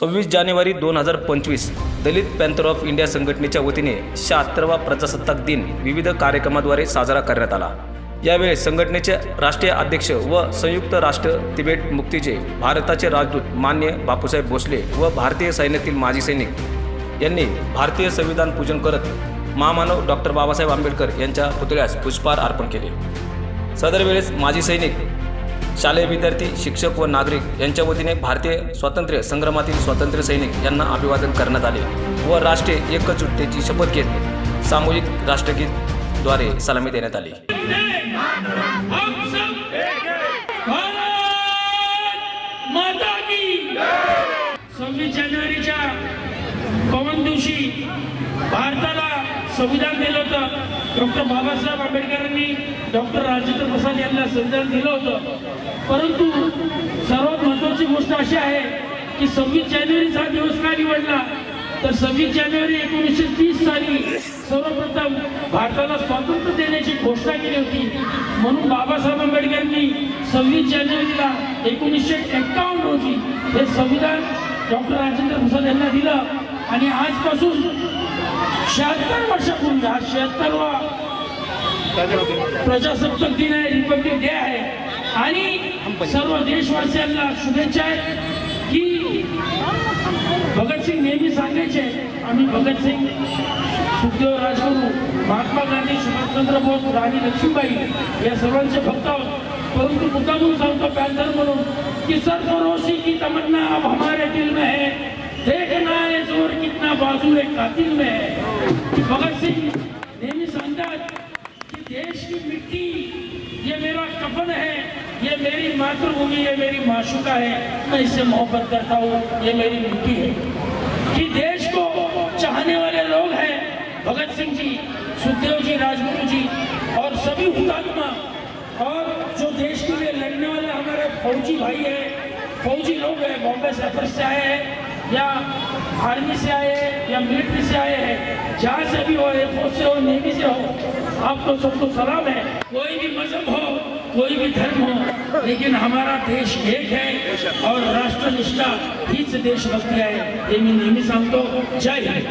सव्वीस जानेवारी दोन हजार पंचवीस दलित पॅन्थर ऑफ इंडिया संघटनेच्या वतीने शहात्तरवा प्रजासत्ताक दिन विविध कार्यक्रमाद्वारे साजरा करण्यात आला. यावेळी संघटनेचे राष्ट्रीय अध्यक्ष व संयुक्त राष्ट्र तिबेट मुक्तीचे भारताचे राजदूत मान्य बापूसाहेब भोसले व भारतीय सैन्यातील माजी सैनिक यांनी भारतीय संविधान पूजन करत महामानव डॉक्टर बाबासाहेब आंबेडकर यांच्या पुतळ्यास पुष्पहार अर्पण केले. सदर वेळेस माजी सैनिक शालेय विद्यार्थी शिक्षक व नागरिक यांच्या वतीने भारतीय स्वातंत्र्य संग्रामातील स्वातंत्र्य सैनिक यांना अभिवादन करण्यात आले व राष्ट्रीय एकजुटतेची शपथ घेत सामूहिक राष्ट्रगीतद्वारे सलामी देण्यात आली. सव्वीस जानेवारीच्या पवन दिवशी भारताला संविधान दिलं होतं. डॉक्टर बाबासाहेब आंबेडकरांनी डॉक्टर राजेंद्र प्रसाद यांना संविधान दिलं होतं. परंतु सर्वात महत्त्वाची गोष्ट अशी आहे की सव्वीस जानेवारीचा दिवस का निवडला? तर सव्वीस जानेवारी एकोणीसशे तीस साली सर्वप्रथम भारताला स्वातंत्र्य देण्याची घोषणा केली होती. म्हणून बाबासाहेब आंबेडकरांनी सव्वीस जानेवारीला एकोणीसशे एक्कावन्न रोजी हे संविधान डॉक्टर राजेंद्र प्रसाद यांना दिलं. आणि आजपासून शहात्तर वर्षापूर्वी हा शहात्तरवा प्रजासत्ताक दिन आहे रिपब्लिक डे आहे. आणि सर्व देशवासियांना शुभेच्छा आहेत की भगतसिंग नेहमी सांगायचे आम्ही भगतसिंग सुखदेव राजगुरू महात्मा गांधी सुभाषचंद्र बोस राणी लक्ष्मीबाई या सर्वांचे भक्त आहोत. परंतु मुद्दामून सांगतो पॅन्थर म्हणून की सरफरोशी की तमन्ना अब हमारे दिल में है. कातिल में है। की भगतसिंग नेहमी सांगतात कि देश की मिट्टी, ये मेरा कफन है, ये मेरी मातृभूमि, ये मेरी माशुका है। मैं इससे मोहब्बत करता हूँ, ये मेरी मिट्टी है। कि देश को चाहने वाले लोग हैं, भगत सिंह जी, सुखदेव जी, राजगुरु जी, और सभी हुतात्मा, और जो देश के लिए लड़ने वाले हमारे फौजी भाई हैं, फौजी लोग हैं, बॉम्बे सफ़र से आए हैं। या आर्मी से आए हैं या मिलिट्री से आए हैं जहाँ से भी हो एयरफोर्स से हो नेवी से हो आपको सबको सलाम है। कोई भी मजहब हो कोई भी धर्म हो लेकिन हमारा देश एक है और राष्ट्रनिष्ठा हीच देशभक्ती आहे हे मी नेहमी सांगतो जय हिंद।